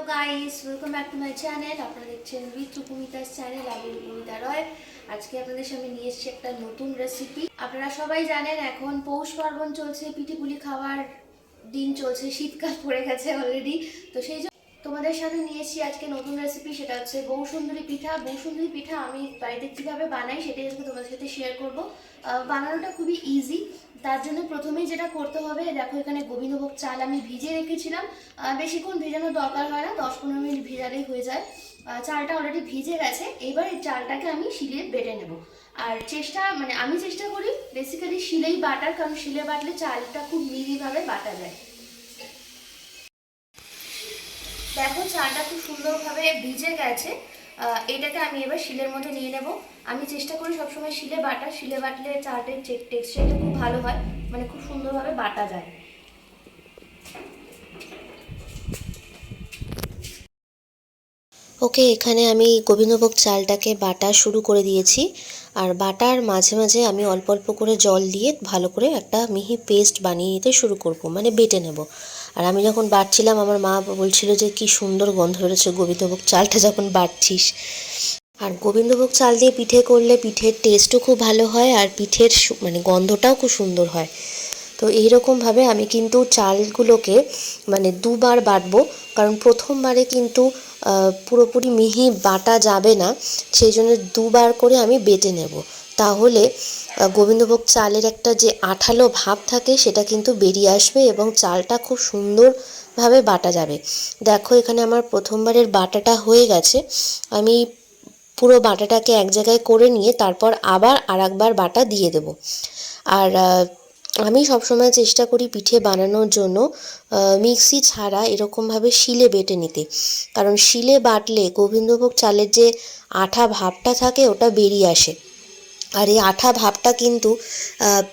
Hello guys welcome back to my channel আপনারা দেখছেন with রূপমিতার channel আমি রূপমিতা রয় আজকে আপনাদের সামনে নিয়ে এসেছি একটা নতুন রেসিপি আপনারা সবাই জানেন, এখন পৌষ পার্বণ চলছে, পিঠি পুলি খাওয়ার দিন চলছে, শীতকাল পড়ে গেছে অলরেডি তো সেই জন্য তোমাদের সামনে নিয়ে এসেছি আজকে নতুন রেসিপি সেটা হচ্ছে বৌসুন্দরী পিঠা। বৌসুন্দরী পিঠা আমি বাড়িতে কীভাবে বানাই, সেটাই আজকে তোমাদের সাথে শেয়ার করব। বানানোটা খুবই ইজি তার জন্য প্রথমেই যেটা করতে হবে দেখো এখানে গোবিন্দভোগ চাল আমি ভিজিয়ে রেখেছিলাম। বেশিক্ষণ ভেজানোর দরকার হয় না, দশ পনেরো মিনিট ভেজালেই হয়ে যায়। চালটা অলরেডি ভিজে গেছে, এবার এই চালটাকে আমি শিলে বেটে নেব। আর চেষ্টা মানে আমি চেষ্টা করি বেসিক্যালি শিলেই বাটার, কারণ শিলে বাটলে চালটা খুব মিলিভাবে বাটা যায়। দেখো চালটা খুব সুন্দরভাবে ভিজে গেছে এটাকে আমি এবার শিলের মধ্যে নিয়ে নেব। আমি চেষ্টা করি সবসময় শিলে বাটা, শিলে বাটলে চালটার টেক্সচারটা খুব ভালো হয় মানে খুব সুন্দরভাবে বাটা যায়। ওকে, এখানে আমি গোবিন্দভোগ চালটাকে বাটা শুরু করে দিয়েছি। আর বাটার মাঝে মাঝে আমি অল্প অল্প করে জল দিয়ে ভালো করে একটা মিহি পেস্ট বানিয়ে নিতে শুরু করব মানে বেটে নেব। আর আমি যখন বাটছিলাম আমার মা বলছিল যে, কি সুন্দর গন্ধ বেরোচ্ছে, গোবিন্দভোগ চালটা যখন বাটছিস আর গোবিন্দভোগ চাল দিয়ে পিঠে করলে পিঠের টেস্টও খুব ভালো হয়, আর পিঠের মানে গন্ধটাও খুব সুন্দর হয়। তো এইরকমভাবে আমি কিন্তু চালগুলোকে মানে দুবার বাটবো, কারণ প্রথমবারে কিন্তু পুরোপুরি মিহি বাটা যাবে না, সেই জন্য দুবার করে আমি বেটে নেব। তাহলে গোবিন্দভোগ চালের একটা যে আঠালো ভাব থাকে, সেটা কিন্তু বেরিয়ে আসবে এবং চালটা খুব সুন্দরভাবে বাটা যাবে। দেখো, এখানে আমার প্রথমবারের বাটাটা হয়ে গেছে। আমি পুরো বাটাটাকে এক জায়গায় করে নিয়ে তারপর আবার আরেকবার বাটা দিয়ে দেব। আর আমি সবসময় চেষ্টা করি পিঠে বানানোর জন্য মিক্সি ছাড়া এরকমভাবে শিলে বেটে নিতে। কারণ শিলে বাটলে গোবিন্দভোগ চালের যে আঠা ভাবটা থাকে, ওটা বেরিয়ে আসে। আর এই আঠা ভাবটা কিন্তু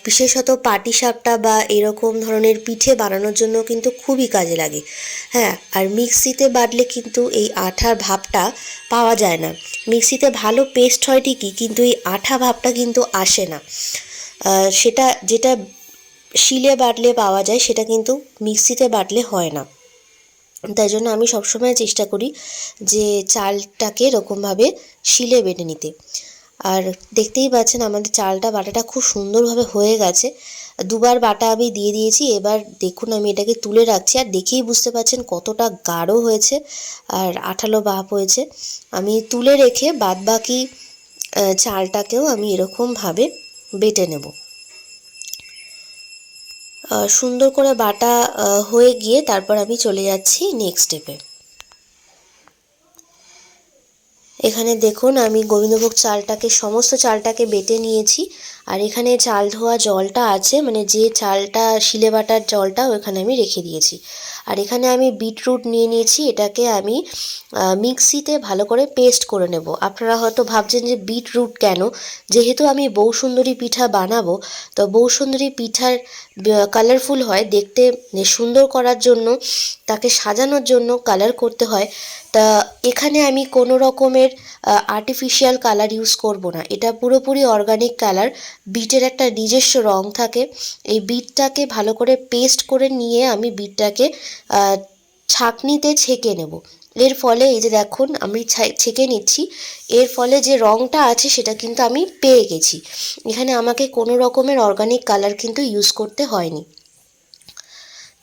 বিশেষত পাটিসাপটা বা এরকম ধরনের পিঠে বানানোর জন্য কিন্তু খুবই কাজে লাগে। হ্যাঁ আর মিক্সিতে বাটলে কিন্তু এই আঠার ভাবটা পাওয়া যায় না। মিক্সিতে ভালো পেস্ট হয় ঠিকই, কিন্তু এই আঠা ভাবটা কিন্তু আসে না। সেটা, যেটা শিলে বাটলে পাওয়া যায়, সেটা কিন্তু মিক্সিতে বাটলে হয় না। তাই জন্য আমি সবসময় চেষ্টা করি যে চালটাকে এরকমভাবে শিলে বেটে নিতে। আর দেখতেই পাচ্ছেন আমাদের চালটা বাটাটা খুব সুন্দরভাবে হয়ে গেছে। দুবার বাটা আমি দিয়ে দিয়েছি এবার দেখুন আমি এটাকে তুলে রাখছি আর দেখেই বুঝতে পারছেন কতটা গাঢ় হয়েছে আর আঠালো ভাব হয়েছে। আমি তুলে রেখে বাদবাকি আহ, চালটাকেও আমি এরকমভাবে বেটে নেব। সুন্দর করে বাটা হয়ে গিয়ে তারপর আমি চলে যাচ্ছি নেক্সট স্টেপে এখানে দেখুন, আমি গোবিন্দভোগ চালটাকে, সমস্ত চালটাকে বেটে নিয়েছি। আর এখানে চাল ধোয়া জলটা আছে মানে যে চালটা, শিলে বাটার জলটা, ওখানে আমি রেখে দিয়েছি। আর এখানে আমি বিটরুট নিয়ে নিয়েছি, এটাকে আমি মিক্সিতে ভালো করে পেস্ট করে নেব। আপনারা হয়তো ভাবছেন যে বিটরুট কেন? যেহেতু আমি বৌসুন্দরী পিঠা বানাবো, তো বৌসুন্দরী পিঠার কালারফুল হয়, দেখতে সুন্দর করার জন্য, তাকে সাজানোর জন্য কালার করতে হয়। তা এখানে আমি কোনো রকমের আর্টিফিশিয়াল কালার ইউজ করব না। এটা পুরোপুরি অর্গানিক কালার বিটের একটা নিজস্ব রং থাকে। এই বিটটাকে ভালো করে পেস্ট করে নিয়ে আমি বিটটাকে ছাঁকনিতে ছেঁকে নেব। এর ফলে এই যে দেখুন, আমি ছেঁকে নিচ্ছি। এর ফলে যে রংটা আছে, সেটা কিন্তু আমি পেয়ে গেছি। এখানে আমাকে কোনো রকমের অর্গানিক কালার কিন্তু ইউজ করতে হয়নি।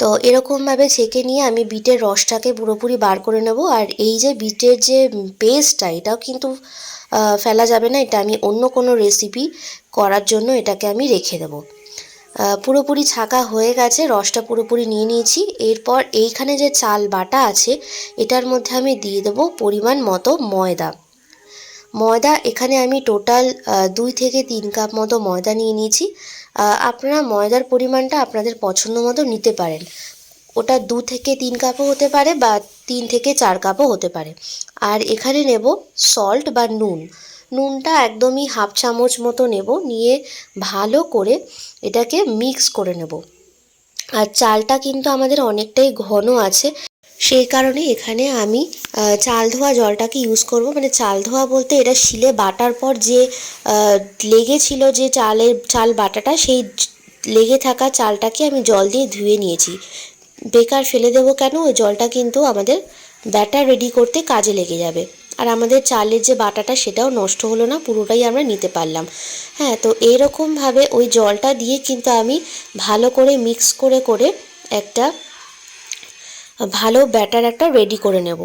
তো এরকমভাবে ছেঁকে নিয়ে আমি বিটের রসটাকে পুরোপুরি বার করে নেব। আর এই যে বিটের যে পেস্টটা এটাও কিন্তু ফেলা যাবে না। এটা আমি অন্য কোনো রেসিপি করার জন্য এটাকে আমি রেখে দেবো। পুরোপুরি ছাকা হয়ে গেছে, রসটা পুরোপুরি নিয়ে নিয়েছি। এরপর এইখানে যে চাল বাটা আছে, এটার মধ্যে আমি দিয়ে দেবো পরিমাণ মতো ময়দা। ময়দা এখানে আমি টোটাল দুই থেকে তিন কাপ মতো ময়দা নিয়ে নিয়েছি। আপনারা ময়দার পরিমাণটা আপনাদের পছন্দ মতো নিতে পারেন। ওটা দু থেকে তিন কাপও হতে পারে বা তিন থেকে চার কাপও হতে পারে। আর এখানে নেব সল্ট বা নুন। নুনটা একদমই হাফ চামচ মতো নেব, নিয়ে ভালো করে এটাকে মিক্স করে নেব। আর চালটা কিন্তু আমাদের অনেকটাই ঘন আছে, সেই কারণে এখানে আমি চাল ধোয়া জলটাকে ইউজ করব। মানে চাল ধোয়া বলতে এটা শিলে বাটার পর যে লেগেছিল যে চালের, চাল বাটাটা, সেই লেগে থাকা চালটাকে আমি জল দিয়ে ধুয়ে নিয়েছি। বেকার ফেলে দেবো কেন? ওই জলটা কিন্তু আমাদের ব্যাটার রেডি করতে কাজে লেগে যাবে। আর আমাদের চালের যে বাটাটা সেটাও নষ্ট হলো না, পুরোটাই আমরা নিতে পারলাম। হ্যাঁ তো এইরকমভাবে ওই জলটা দিয়ে কিন্তু আমি ভালো করে মিক্স করে করে একটা ভালো ব্যাটার একটা রেডি করে নেব।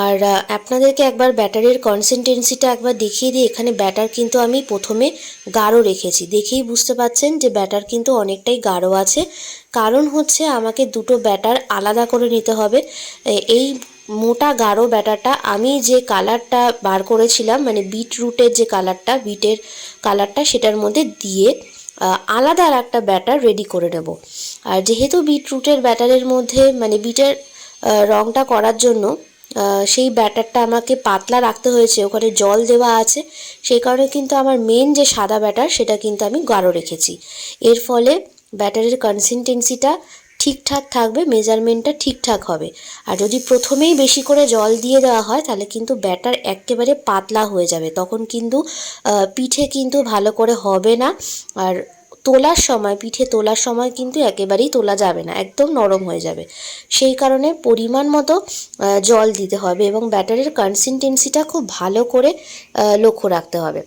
আর আপনাদেরকে একবার ব্যাটারের কনসিস্টেন্সিটা একবার দেখিয়ে দিই এখানে ব্যাটার কিন্তু আমি প্রথমে গাঢ় রেখেছি। দেখেই বুঝতে পাচ্ছেন যে ব্যাটার কিন্তু অনেকটাই গাঢ় আছে। কারণ হচ্ছে আমাকে দুটো ব্যাটার আলাদা করে নিতে হবে। এই মোটা গাঢ় ব্যাটারটা, আমি যে কালারটা বার করেছিলাম মানে বিট রুটের যে কালারটা, বিটের কালারটা, সেটার মধ্যে দিয়ে আলাদা আর একটা ব্যাটার রেডি করে নেব। আর যেহেতু বিটরুটের ব্যাটারের মধ্যে মানে বিটের রংটা করার জন্য সেই ব্যাটারটা আমাকে পাতলা রাখতে হয়েছে, ওখানে জল দেওয়া আছে, সেই কারণে কিন্তু আমার মেন যে সাদা ব্যাটার, সেটা কিন্তু আমি গাঢ় রেখেছি। এর ফলে ব্যাটারের কনসিস্টেন্সিটা ঠিকঠাক থাকবে মেজারমেন্টটা ঠিকঠাক হবে। আর যদি প্রথমেই বেশি করে জল দিয়ে দেওয়া হয়, তাহলে কিন্তু ব্যাটার একেবারে পাতলা হয়ে যাবে। তখন কিন্তু পিঠে কিন্তু ভালো করে হবে না। আর তোলার সময়, পিঠে তোলার সময় কিন্তু একেবারেই তোলা যাবে না, একদম নরম হয়ে যাবে। সেই কারণে পরিমাণ মতো জল দিতে হবে এবং ব্যাটারের কনসিস্টেন্সিটা খুব ভালো করে লক্ষ্য রাখতে হবে।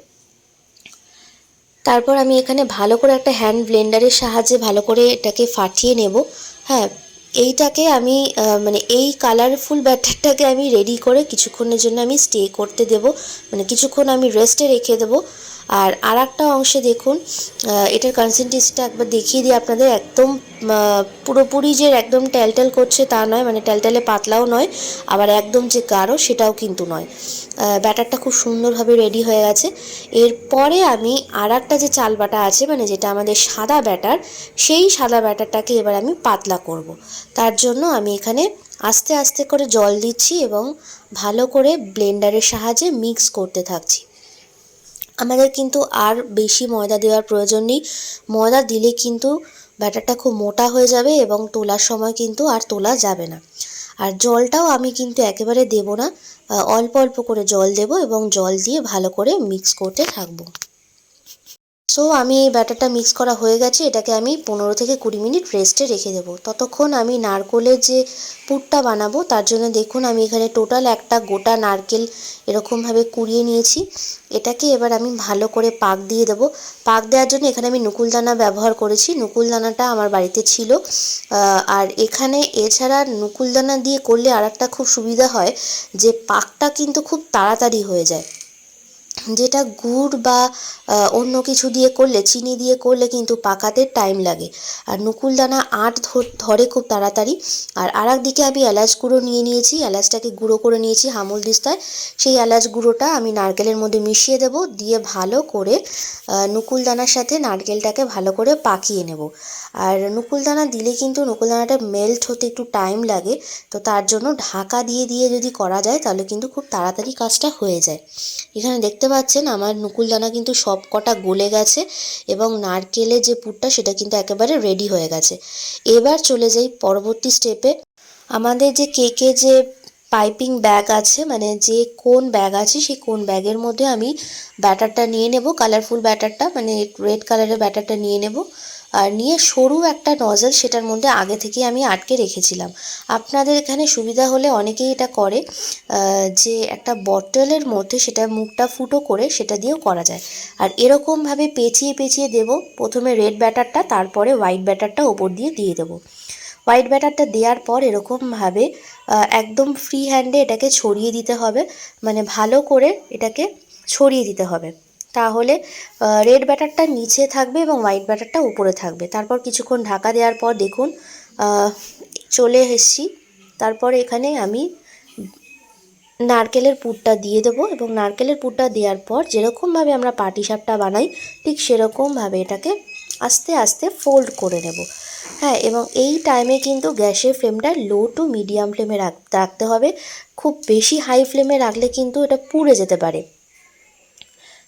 তারপর আমি এখানে ভালো করে একটা হ্যান্ড ব্লেন্ডারের সাহায্যে ভালো করে এটাকে ফাটিয়ে নেব। হ্যাঁ এইটাকে আমি মানে এই কালারফুল ব্যাটারটাকে আমি রেডি করে কিছুক্ষণের জন্য আমি স্টে করতে দেব। মানে কিছুক্ষণ আমি রেস্টে রেখে দেবো। আর আর একটা অংশে দেখুন এটার কনসিস্টেন্সিটা একবার দেখিয়ে দিই আপনাদের, একদম পুরোপুরি যে একদম ট্যালট্যাল করছে তা নয় মানে ট্যালট্যালে পাতলাও নয়, আবার একদম যে গাঢ় সেটাও কিন্তু নয়। ব্যাটারটা খুব সুন্দরভাবে রেডি হয়ে গেছে। এরপরে আমি আর একটা যে চাল বাটা আছে মানে যেটা আমাদের সাদা ব্যাটার, সেই সাদা ব্যাটারটাকে এবার আমি পাতলা করব। তার জন্য আমি এখানে আস্তে আস্তে করে জল দিচ্ছি এবং ভালো করে ব্লেন্ডারের সাহায্যে মিক্স করতে থাকছি। আমাদের কিন্তু আর বেশি ময়দা দেওয়ার প্রয়োজন নেই। ময়দা দিলে কিন্তু ব্যাটারটা খুব মোটা হয়ে যাবে এবং তোলার সময় কিন্তু আর তোলা যাবে না। আর জলটাও আমি কিন্তু একেবারে দেব না। অল্প অল্প করে জল দেব এবং জল দিয়ে ভালো করে মিক্স করতে থাকব। সো আমি এই ব্যাটারটা মিক্স করা হয়ে গেছে, এটাকে আমি পনেরো থেকে কুড়ি মিনিট রেস্টে রেখে দেবো। ততক্ষণ আমি নারকোলের যে পুরটা বানাবো, তার জন্য দেখুন আমি এখানে টোটাল একটা গোটা নারকেল এরকমভাবে কুড়িয়ে নিয়েছি। এটাকে এবার আমি ভালো করে পাক দিয়ে দেবো। পাক দেওয়ার জন্য এখানে আমি নুকুলদানা ব্যবহার করেছি। নুকুলদানাটা আমার বাড়িতে ছিল। আর এখানে এছাড়া নুকুলদানা দিয়ে করলে আর খুব সুবিধা হয় যে পাকটা কিন্তু খুব তাড়াতাড়ি হয়ে যায়। যেটা গুড় বা অন্য কিছু দিয়ে করলে, চিনি দিয়ে করলে কিন্তু পাকাতে টাইম লাগে। আর নুকুলদানা আট ধর- খুব তাড়াতাড়ি। আর আর দিকে আমি এলাচ গুঁড়ো নিয়ে নিয়েছি। এলাচটাকে গুঁড়ো করে নিয়েছি হামুল দিস্তায়। সেই এলাচ গুঁড়োটা আমি নারকেলের মধ্যে মিশিয়ে দেব। দিয়ে ভালো করে নুকুলদানার সাথে নারকেলটাকে ভালো করে পাকিয়ে নেব। আর নুকুলদানা দিলে কিন্তু নুকুলদানাটা মেল্ট হতে একটু টাইম লাগে। তো তার জন্য ঢাকা দিয়ে দিয়ে যদি করা যায়, তাহলে কিন্তু খুব তাড়াতাড়ি কাজটা হয়ে যায়। এখানে দেখতে পাচ্ছেন আমার নুকুলদানা কিন্তু সব কটা গলে গেছে এবং নারকেলের যে পুরটা সেটা কিন্তু একেবারে রেডি হয়ে গেছে। এবার চলে যাই পরবর্তী স্টেপে আমাদের যে কেকে যে পাইপিং ব্যাগ আছে মানে যে কোন ব্যাগ আছে সেই কোন ব্যাগের মধ্যে আমি ব্যাটারটা নিয়ে নেব কালারফুল ব্যাটারটা মানে রেড কালারের ব্যাটারটা নিয়ে নেব। আর নিয়ে সরু একটা নজল সেটার মধ্যে আগে থেকে আমি আটকে রেখেছিলাম। আপনাদের এখানে সুবিধা হলে অনেকেই এটা করে যে একটা বটলের মধ্যে সেটা মুখটা ফুটো করে সেটা দিয়েও করা যায়। আর এরকমভাবে পেঁচিয়ে পেঁচিয়ে দেব, প্রথমে রেড ব্যাটারটা, তারপরে হোয়াইট ব্যাটারটা ওপর দিয়ে দিয়ে দেবো। হোয়াইট ব্যাটারটা দেওয়ার পর এরকমভাবে একদম ফ্রি হ্যান্ডে এটাকে ছড়িয়ে দিতে হবে। মানে ভালো করে এটাকে ছড়িয়ে দিতে হবে। তাহলে রেড ব্যাটারটা নিচে থাকবে এবং হোয়াইট ব্যাটারটা উপরে থাকবে। তারপর কিছুক্ষণ ঢাকা দেওয়ার পর দেখুন চলে এসেছি। তারপর এখানে আমি নারকেলের পুরটা দিয়ে দেবো এবং নারকেলের পুরটা দেওয়ার পর যেরকমভাবে আমরা পাটি সাপটা বানাই, ঠিক সেরকমভাবে এটাকে আস্তে আস্তে ফোল্ড করে নেব। হ্যাঁ এবং এই টাইমে কিন্তু গ্যাসের ফ্লেমটা লো টু মিডিয়াম ফ্লেমে রাখতে হবে। খুব বেশি হাই ফ্লেমে রাখলে কিন্তু এটা পুড়ে যেতে পারে।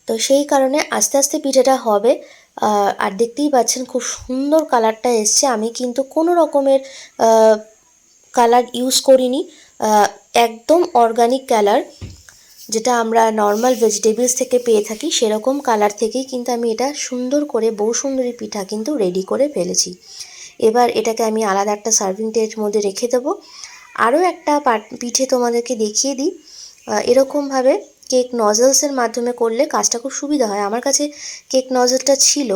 তো সেই কারণে আস্তে আস্তে পিঠেটা হবে। আর দেখতেই পাচ্ছেন খুব সুন্দর কালারটা এসছে। আমি কিন্তু কোনো রকমের কালার ইউজ করিনি। একদম অর্গানিক কালার যেটা আমরা নর্মাল ভেজিটেবলস থেকে পেয়ে থাকি, সেরকম কালার থেকেই কিন্তু আমি এটা সুন্দর করে বউ সুন্দরী পিঠা কিন্তু রেডি করে ফেলেছি। এবার এটাকে আমি আলাদা একটা সার্ভিং ট্রের মধ্যে রেখে দেবো। আরও একটা পিঠে তোমাদেরকে দেখিয়ে দিই। এরকমভাবে কেক নজলসের মাধ্যমে করলে কাজটা খুব সুবিধা হয়। আমার কাছে কেক নজলটা ছিল।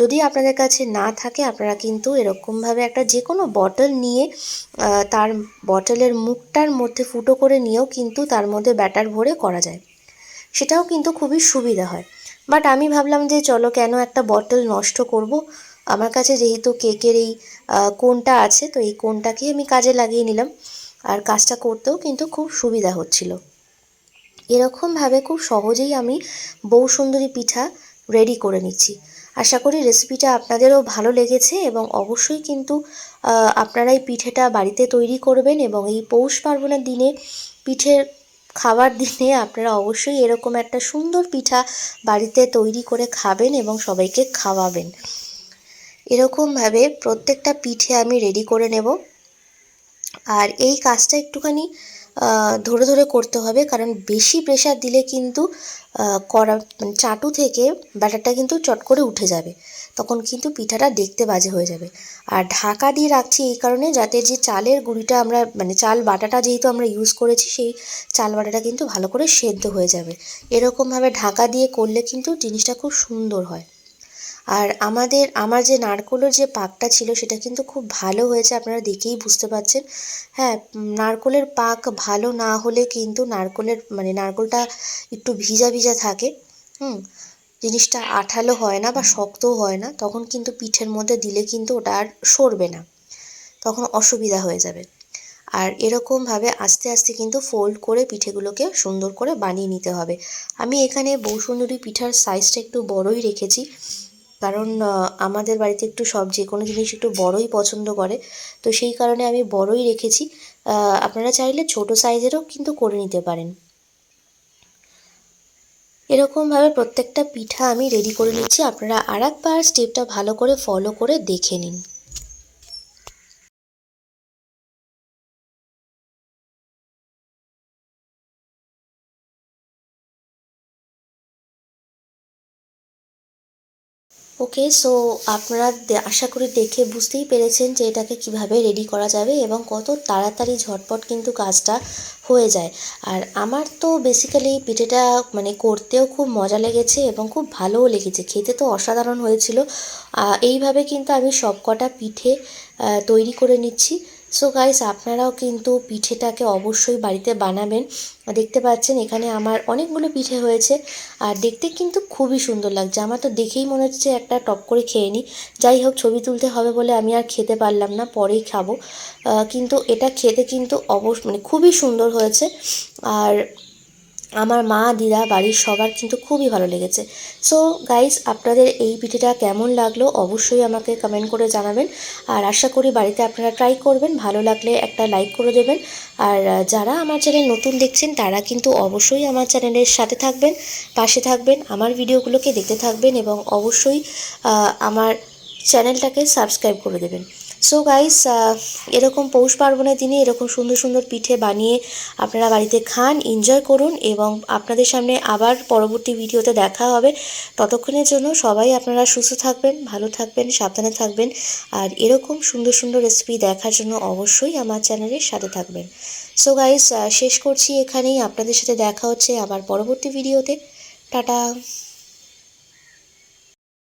যদি আপনাদের কাছে না থাকে, আপনারা কিন্তু এরকমভাবে একটা যে কোনো বটল নিয়ে তার বটলের মুখটার মধ্যে ফুটো করে নিয়েও কিন্তু তার মধ্যে ব্যাটার ভরে করা যায়। সেটাও কিন্তু খুবই সুবিধা হয়। বাট আমি ভাবলাম যে চলো কেন একটা বটল নষ্ট করব? আমার কাছে যেহেতু কেকের এই কোনটা আছে, তো এই কোনটাকেই আমি কাজে লাগিয়ে নিলাম। আর কাজটা করতেও কিন্তু খুব সুবিধা হচ্ছিল। এরকমভাবে খুব সহজেই আমি বউ সুন্দরী পিঠা রেডি করে নিচ্ছি। আশা করি রেসিপিটা আপনাদেরও ভালো লেগেছে এবং অবশ্যই কিন্তু আপনারা এই পিঠেটা বাড়িতে তৈরি করবেন এবং এই পৌষ পার্বণের দিনে, পিঠের খাবার দিনে আপনারা অবশ্যই এরকম একটা সুন্দর পিঠা বাড়িতে তৈরি করে খাবেন এবং সবাইকে খাওয়াবেন। এরকমভাবে প্রত্যেকটা পিঠে আমি রেডি করে নেব। আর এই কাজটা একটুখানি ধরে ধরে করতে হবে। কারণ বেশি প্রেশার দিলে কিন্তু কড়া মানে চাটু থেকে ব্যাটারটা কিন্তু চট করে উঠে যাবে। তখন কিন্তু পিঠাটা দেখতে বাজে হয়ে যাবে। আর ঢাকা দিয়ে রাখছি এই কারণে যাতে যে চালের গুঁড়িটা আমরা মানে চাল বাটাটা যেহেতু আমরা ইউজ করেছি, সেই চাল বাটাটা কিন্তু ভালো করে সেদ্ধ হয়ে যাবে। এরকমভাবে ঢাকা দিয়ে করলে কিন্তু জিনিসটা খুব সুন্দর হয়। আর আমাদের, আমার যে নারকোলের যে পাকটা ছিল সেটা কিন্তু খুব ভালো হয়েছে, আপনারা দেখেই বুঝতে পারছেন। হ্যাঁ নারকোলের পাক ভালো না হলে কিন্তু নারকোলের মানে নারকোলটা একটু ভিজা ভিজা থাকে, হুম? জিনিসটা আঠালো হয় না বা শক্তও হয় না, তখন কিন্তু পিঠের মধ্যে দিলে কিন্তু ওটা আর সরবে না, তখন অসুবিধা হয়ে যাবে। আর এরকমভাবে আস্তে আস্তে কিন্তু ফোল্ড করে পিঠেগুলোকে সুন্দর করে বানিয়ে নিতে হবে। আমি এখানে বৌসুন্দরী পিঠার সাইজটা একটু বড়ই রেখেছি। কারণ আমাদের বাড়িতে একটু সব যে কোনো জিনিস একটু বড়ই পছন্দ করে, তো সেই কারণে আমি বড়ই রেখেছি। আপনারা চাইলে ছোট সাইজেরও কিন্তু করে নিতে পারেন। এরকমভাবে প্রত্যেকটা পিঠা আমি রেডি করে নিচ্ছি। আপনারা আর একবার স্টেপটা ভালো করে ফলো করে দেখে নিন। ওকে সো আপনারা আশা করি দেখে বুঝতেই পেরেছেন যে এটাকে কীভাবে রেডি করা যাবে এবং কত তাড়াতাড়ি ঝটপট কিন্তু কাজটা হয়ে যায়। আর আমার তো বেসিক্যালি পিঠেটা মানে করতেও খুব মজা লেগেছে এবং খুব ভালোও লেগেছে। খেতে তো অসাধারণ হয়েছিল। এইভাবে কিন্তু আমি সবকটা পিঠে তৈরি করে নিচ্ছি। সো গাইস আপনারাও কিন্তু পিঠেটাকে অবশ্যই বাড়িতে বানাবেন। দেখতে পাচ্ছেন এখানে আমার অনেকগুলো পিঠে হয়েছে, আর দেখতে কিন্তু খুবই সুন্দর লাগছে। আমার তো দেখেই মনে হচ্ছে একটা টপ করে খেয়ে নিই। যাই হোক, ছবি তুলতে হবে বলে আমি আর খেতে পারলাম না, পরেই খাব। কিন্তু এটা খেতে কিন্তু অবশ্য মানে খুবই সুন্দর হয়েছে। আর আমার মা, দিদা, বাড়ির সবার কিন্তু খুবই ভালো লেগেছে। সো গাইস আপনাদের এই পিঠেটা কেমন লাগল অবশ্যই আমাকে কমেন্ট করে জানাবেন। আর আশা করি বাড়িতে আপনারা ট্রাই করবেন। ভালো লাগলে একটা লাইক করে দেবেন। আর যারা আমার চ্যানেল নতুন দেখছেন, তারা কিন্তু অবশ্যই আমার চ্যানেলের সাথে থাকবেন, পাশে থাকবেন, আমার ভিডিওগুলোকে দেখতে থাকবেন এবং অবশ্যই আমার চ্যানেলটাকে সাবস্ক্রাইব করে দেবেন। সো গাইস এরকম পৌষ পার্বণের দিনে এরকম সুন্দর সুন্দর পিঠে বানিয়ে আপনারা বাড়িতে খান এনজয় করুন এবং আপনাদের সামনে আবার পরবর্তী ভিডিওতে দেখা হবে। ততক্ষণের জন্য সবাই আপনারা সুস্থ থাকবেন, ভালো থাকবেন, সাবধানে থাকবেন আর এরকম সুন্দর সুন্দর রেসিপি দেখার জন্য অবশ্যই আমার চ্যানেলের সাথে থাকবেন। সো গাইস শেষ করছি এখানেই। আপনাদের সাথে দেখা হচ্ছে আবার পরবর্তী ভিডিওতে। টাটা।